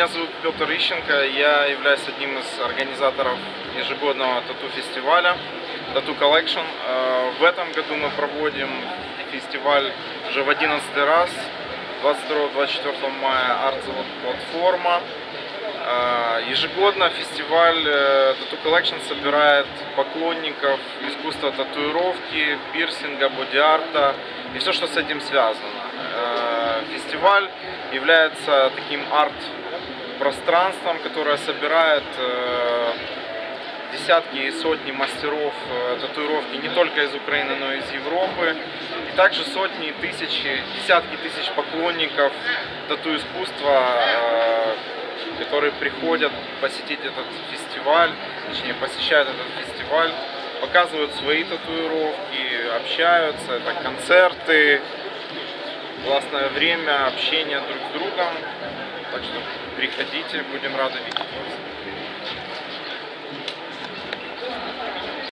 меня зовут Петр Ищенко, я являюсь одним из организаторов ежегодного тату-фестиваля Tattoo Collection. Э, В этом году мы проводим фестиваль уже в 11 раз, 22-24 мая Артзавод платформа. Э, Ежегодно фестиваль э, Tattoo Collection собирает поклонников искусства татуировки, пирсинга, боди-арта и все, что с этим связано. Фестиваль является таким арт-пространством, которое собирает э, десятки и сотни мастеров э, татуировки не только из Украины, но и из Европы. И также сотни и тысячи, десятки тысяч поклонников тату-искусства, э, которые приходят посетить этот фестиваль, точнее посещают этот фестиваль, показывают свои татуировки, общаются, это концерты, классное время, общение друг с другом. Так что приходите, будем рады видеть вас.